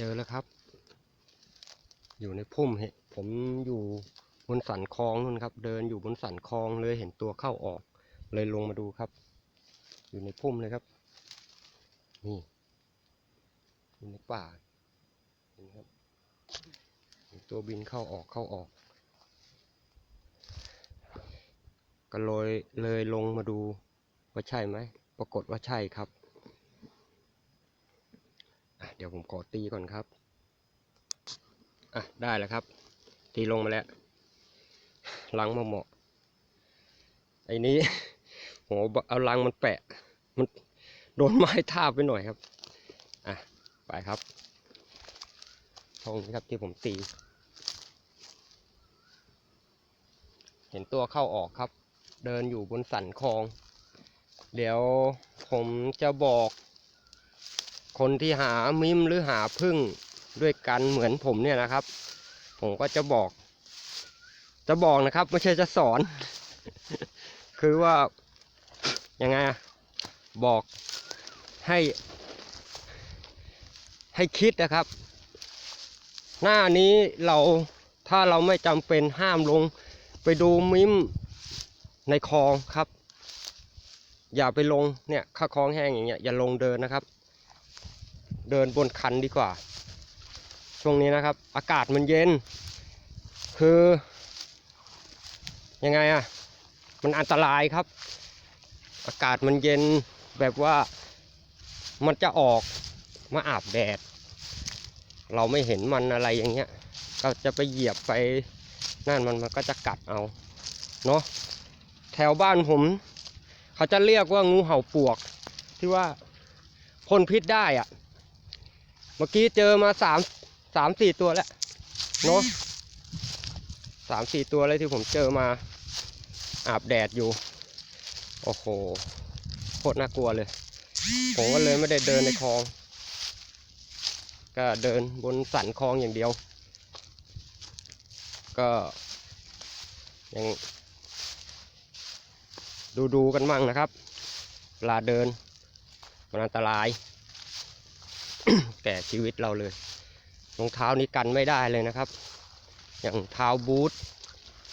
เจอแล้วครับ อยู่ในพุ่มเห็นผมอยู่บนสันคลองนู่นครับ เดินอยู่บนสันคลองเลยเห็นตัวเข้าออก เลยลงมาดูครับ อยู่ในพุ่มเลยครับ นี่อยู่ในป่าเห็นครับตัวบินเข้าออกเข้าออกก็เลยเลยลงมาดูว่าใช่ไหม ปรากฏว่าใช่ครับ เดี๋ยวผมขอตีก่อนครับ อะ ได้แล้วครับ ตีลงมาแล้วลังมาเหมาะไอ้นี้โหเอาลังมันแปะ มันโดนไม้ทาบไปหน่อยครับ อะ ไปครับช่องนี้ครับที่ผมตี เห็นตัวเข้าออกครับ เดินอยู่บนสันคลอง เดี๋ยวผมจะบอก คนที่หามิมหรือหาพึ่งด้วยกันเหมือนผมเนี่ยนะครับ ผมก็จะบอก จะบอกนะครับ ไม่ใช่จะสอน คือว่ายังไงบอกให้ ให้คิดนะครับ หน้านี้เราถ้าเราไม่จำเป็นห้ามลง ไปดูมิมในคลองครับ อย่าไปลงเนี่ยข้าคลองแห้งอย่างเงี้ยอย่าลงเดินนะครับ เดินบนคันดีกว่า ช่วงนี้นะครับ อากาศมันเย็น คือ ยังไงอะมันอันตรายครับ อากาศมันเย็นแบบว่ามันจะออกมาอาบแดด เราไม่เห็นมันอะไรอย่างเงี้ยก็จะไปเหยียบไปนั่นมันมันก็จะกัดเอาเนาะแถวบ้านผม เขาจะเรียกว่างูเห่าปวก ที่ว่าพ่นพิษได้อะ เมื่อกี้เจอมาสามสามสี่ตัวแล้วเนาะสามสี่ตัวเลยที่ผมเจอมาอาบแดดอยู่ โอ้โหโคตรน่ากลัวเลย ผมก็เลยไม่ได้เดินในคลอง ก็เดินบนสันคลองอย่างเดียว ก็ยังดูดูกันมั่งนะครับเวลาเดินมันอันตราย แก่ชีวิตเราเลยรองเท้านี้กันไม่ได้เลยนะครับ อย่างเท้าบูท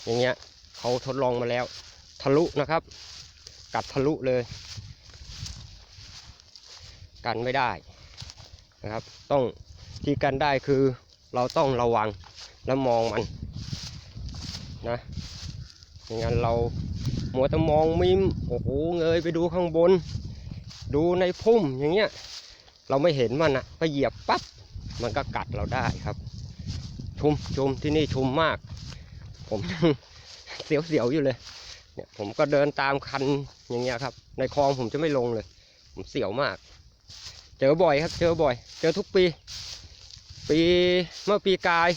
อย่างเงี้ยเขาทดลองมาแล้ว ทะลุนะครับ กัดทะลุเลย กันไม่ได้นะครับ ต้องที่กันได้คือเราต้องระวังและมองมันนะไม่างั้นเราหมัวแต่มองมิมโอ้โหเงยไปดูข้างบน ดูในพุ่มอย่างเงี้ย เราไม่เห็นมันอะไปเหยียบปั๊บมันก็กัดเราได้ครับ ชุมชุมที่นี่ชุมมาก ผมยังเสียวๆอยู่เลย เนี่ยผมก็เดินตามคันอย่างเงี้ยครับ ในคลองผมจะไม่ลงเลย ผมเสียวมาก เจอบ่อยครับ เจอบ่อย เจอทุกปี ปีเมื่อปีกาย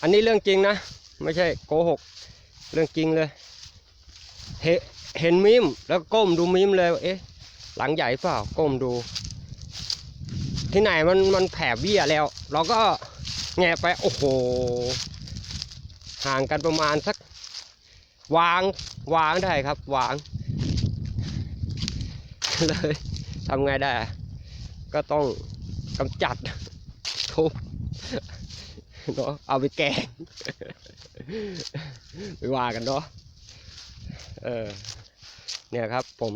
อันนี้เรื่องจริงนะ ไม่ใช่โกหก เรื่องจริงเลยเห็นมิมแล้วก้มดูมิมเลย เอ๊ะ หลังใหญ่เปล่า ก้มดู ที่ไหนมันมันแผ่เบี้ยแล้ว เราก็แงไปโอ้โห ห่างกันประมาณสักวางวางได้ครับ วาง เลยทำไงได้ ก็ต้องกำจัดทุบเนาะเอาไปแกงไปว่ากันเนาะเออเนี่ยครับผม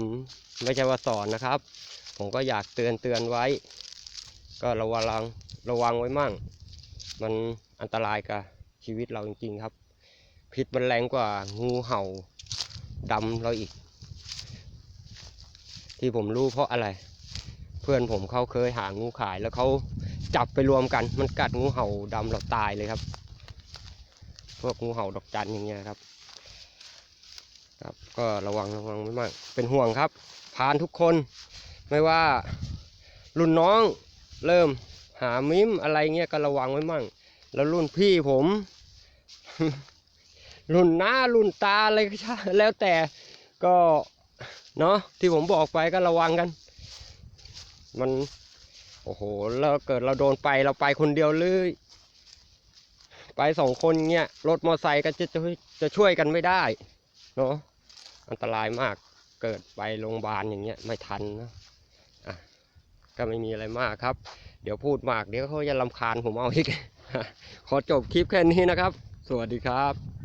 ไม่ใช่ว่าสอนนะครับ ผมก็อยากเตือนเตือนไว้ ก็ระวังระวังไว้มั่ง มันอันตรายกับชีวิตเราจริงๆครับ พิษมันแรงกว่างูเห่าดำเราอีก ที่ผมรู้เพราะอะไร เพื่อนผมเขาเคยหางูขายแล้วเขาจับไปรวมกัน มันกัดงูเห่าดำเราตายเลยครับ พวกงูเห่าดอกจันอย่างเงี้ยครับ ครับก็ระวังระวังไว้มากเป็นห่วงครับ พานทุกคนไม่ว่ารุ่นน้อง เริ่มหามิมอะไรเงี้ยก็ระวังไว้มั่ง แล้วรุ่นพี่ผม รุ่นน้ารุ่นตาอะไรก็ช่างแล้วแต่ก็เนาะที่ผมบอกไปก็ระวังกัน มัน โอ้โหแล้วเกิดเราโดนไปเราไปคนเดียวเลยไปสองคนเงี้ยรถมอไซค์ก็จะจะจะช่วยกันไม่ได้เนาะอันตรายมากเกิดไปโรงพยาบาลอย่างเงี้ยไม่ทันนะ ก็ไม่มีอะไรมากครับ เดี๋ยวพูดมากเดี๋ยวเขาจะลำคาญผมเอาอีก ขอจบคลิปแค่นี้นะครับ สวัสดีครับ